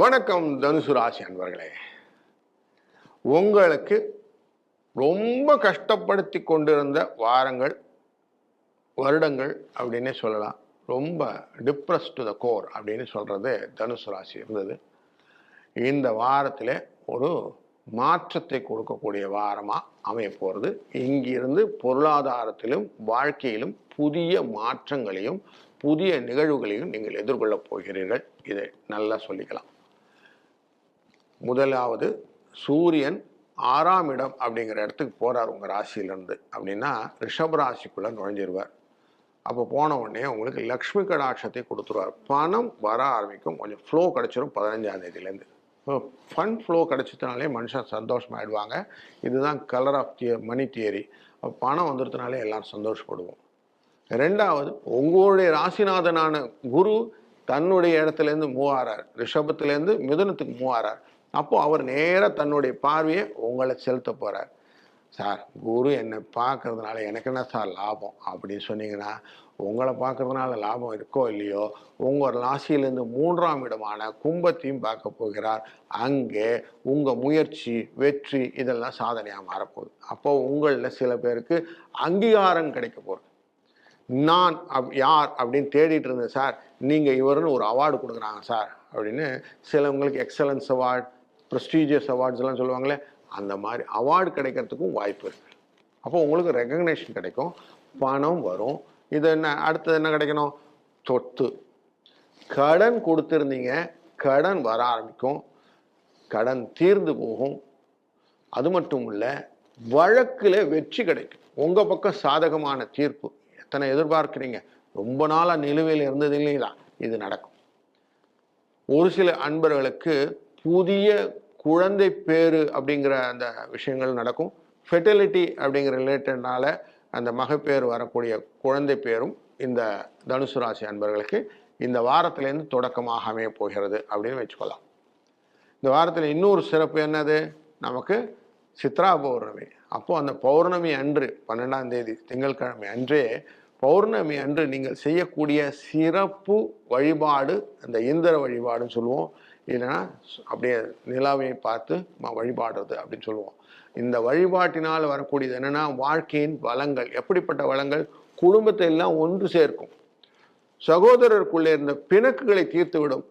வணக்கம் தனுசு ராசி அன்பர்களே. உங்களுக்கு ரொம்ப கஷ்டப்படுத்தி கொண்டிருந்த வாரங்கள் வருடங்கள் அப்படின்னே சொல்லலாம். ரொம்ப டிப்ரெஸ் டு த கோர் அப்படின்னு சொல்கிறது தனுசு ராசி இருந்தது. இந்த வாரத்தில் ஒரு மாற்றத்தை கொடுக்கக்கூடிய வாரமாக அமைய போகிறது இங்கிருந்து பொருளாதாரத்திலும் வாழ்க்கையிலும் புதிய மாற்றங்களையும் புதிய நிகழ்வுகளையும் நீங்கள் எதிர்கொள்ளப் போகிறீர்கள். இதை நல்லா சொல்லிக்கலாம். முதலாவது சூரியன் ஆறாம் இடம் அப்படிங்கிற இடத்துக்கு போகிறார் உங்கள் ராசியிலேருந்து. அப்படின்னா ரிஷப ராசிக்குள்ளே நுழைஞ்சிருவார். அப்போ போன உடனே உங்களுக்கு லக்ஷ்மி கடாட்சத்தை கொடுத்துருவார். பணம் வர ஆரம்பிக்கும். கொஞ்சம் ஃப்ளோ கிடச்சிரும் பதினஞ்சாம் தேதியிலேருந்து. ஃபன் ஃப்ளோ கிடைச்சதுனாலே மனுஷன் சந்தோஷமாயிடுவாங்க. இதுதான் colour of the money theory பணம் வந்துடுறதுனாலே எல்லோரும் சந்தோஷப்படுவோம். ரெண்டாவது உங்களுடைய ராசிநாதனான குரு தன்னுடைய இடத்துலேருந்து மூவாரார் ரிஷபத்துலேருந்து மிதுனத்துக்கு மூவாரார் அப்போது அவர் நேராக தன்னுடைய பார்வையை உங்களை செலுத்த போகிறார் சார் குரு என்னை பார்க்கறதுனால எனக்கு என்ன சார் லாபம்? அப்படின்னு சொன்னீங்கன்னா உங்களை பார்க்கறதுனால லாபம் இருக்கோ இல்லையோ உங்கள் ராசியிலேருந்து மூன்றாம் இடமான கும்பத்தையும் பார்க்க போகிறார். அங்கே உங்கள் முயற்சி வெற்றி இதெல்லாம் சாதனையாக மாறப்போகுது. அப்போ உங்களில் சில பேருக்கு அங்கீகாரம் கிடைக்க போகுது. நான் அப் யார்? அப்படின்னு தேடிட்டு இருந்தேன் சார் நீங்கள் இவருன்னு ஒரு அவார்டு கொடுக்குறாங்க சார். அப்படின்னு சிலவங்களுக்கு எக்ஸலன்ஸ் அவார்டு ப்ரெஸ்டீஜியஸ் அவார்ட்ஸ் எல்லாம் சொல்லுவாங்களே அந்த மாதிரி அவார்டு கிடைக்கிறதுக்கும் வாய்ப்பு இருக்குது அப்போ உங்களுக்கு ரெக்கக்னேஷன் கிடைக்கும் பணம் வரும். இது என்ன அடுத்தது என்ன கிடைக்கணும்? சொத்து. கடன் கொடுத்துருந்தீங்க கடன் வர ஆரம்பிக்கும். கடன் தீர்ந்து போகும். அது மட்டும் இல்லை வழக்கில் வெற்றி கிடைக்கும். உங்கள் பக்கம் சாதகமான தீர்ப்பு. எத்தனை எதிர்பார்க்குறீங்க? ரொம்ப நாளாக நிலுவையில் இருந்தது இல்லைங்களா? இது நடக்கும். ஒரு சில அன்பர்களுக்கு புதிய குழந்தை பேரு அப்படிங்கிற அந்த விஷயங்கள் நடக்கும். ஃபெர்டிலிட்டி அப்படிங்கிற ரிலேட்டட்னால அந்த மகப்பேறு வரக்கூடிய குழந்தை பேரும் இந்த தனுசு ராசி அன்பர்களுக்கு இந்த வாரத்திலேருந்து தொடக்கமாக அமைய போகிறது அப்படின்னு வச்சுக்கலாம். இந்த வாரத்தில் இன்னொரு சிறப்பு என்னது? நமக்கு சித்ரா பௌர்ணமி. அப்போது அந்த பௌர்ணமி அன்று பன்னெண்டாம் தேதி திங்கட்கிழமை அன்றே பௌர்ணமி அன்று நீங்கள் செய்யக்கூடிய சிறப்பு வழிபாடு அந்த இந்திர வழிபாடுன்னு சொல்லுவோம். இல்லைன்னா அப்படியே நிலாவை பார்த்து வழிபாடுறது அப்படின்னு சொல்லுவோம். இந்த வழிபாட்டினால் வரக்கூடியது என்னென்னா வாழ்க்கையின் வளங்கள் எப்படிப்பட்ட வளங்கள்? குடும்பத்தை எல்லாம் ஒன்று சேர்க்கும். சகோதரருக்குள்ளே இருந்த பிணக்குகளை தீர்த்து விடும்.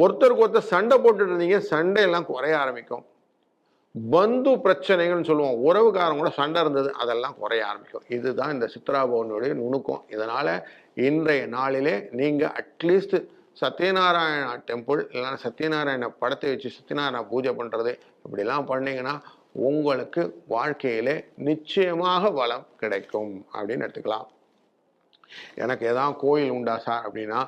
ஒருத்தருக்கு ஒருத்தர் சண்டை போட்டுட்டு இருந்தீங்க சண்டை எல்லாம் குறைய ஆரம்பிக்கும். பந்து பிரச்சனைகள்னு சொல்லுவோம். உறவுக்காரங்க கூட சண்டை இருந்தது அதெல்லாம் குறைய ஆரம்பிக்கும். இதுதான் இந்த சித்ரா பவனுடைய நுணுக்கம். இதனால் இன்றைய நாளிலே நீங்கள் அட்லீஸ்ட் சத்யநாராயணா டெம்பிள் இல்லைன்னா சத்யநாராயண படத்தை வச்சு சத்யநாராயண பூஜை பண்ணுறது இப்படிலாம் பண்ணிங்கன்னா உங்களுக்கு வாழ்க்கையிலே நிச்சயமாக வளம் கிடைக்கும் அப்படின்னு எடுத்துக்கலாம். எனக்கு எதாவது கோயில் உண்டா சார் அப்படின்னா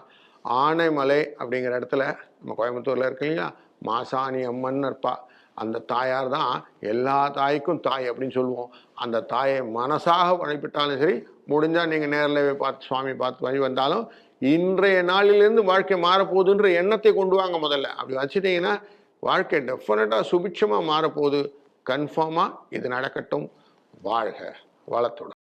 ஆனைமலை அப்படிங்கிற இடத்துல நம்ம கோயம்புத்தூரில் இருக்கு இல்லையா மாசாணி அம்மன் இருப்பா. அந்த தாயார் தான் எல்லா தாய்க்கும் தாய் அப்படின்னு சொல்லுவோம். அந்த தாயை மனசாக வழிபட்டாலும் சரி முடிஞ்சால் நீங்கள் நேரில் போய் பார்த்து சுவாமி பார்த்து வழி வந்தாலும் இன்றைய நாளிலிருந்து வாழ்க்கை மாறப்போகுதுன்ற எண்ணத்தை கொண்டு வாங்க முதல்ல. அப்படி வச்சுட்டீங்கன்னா வாழ்க்கை டெஃபினட்டாக சுபிட்சமாக மாறப்போகுது. கன்ஃபார்மாக இது நடக்கட்டும். வாழ்க வளத்துடன்.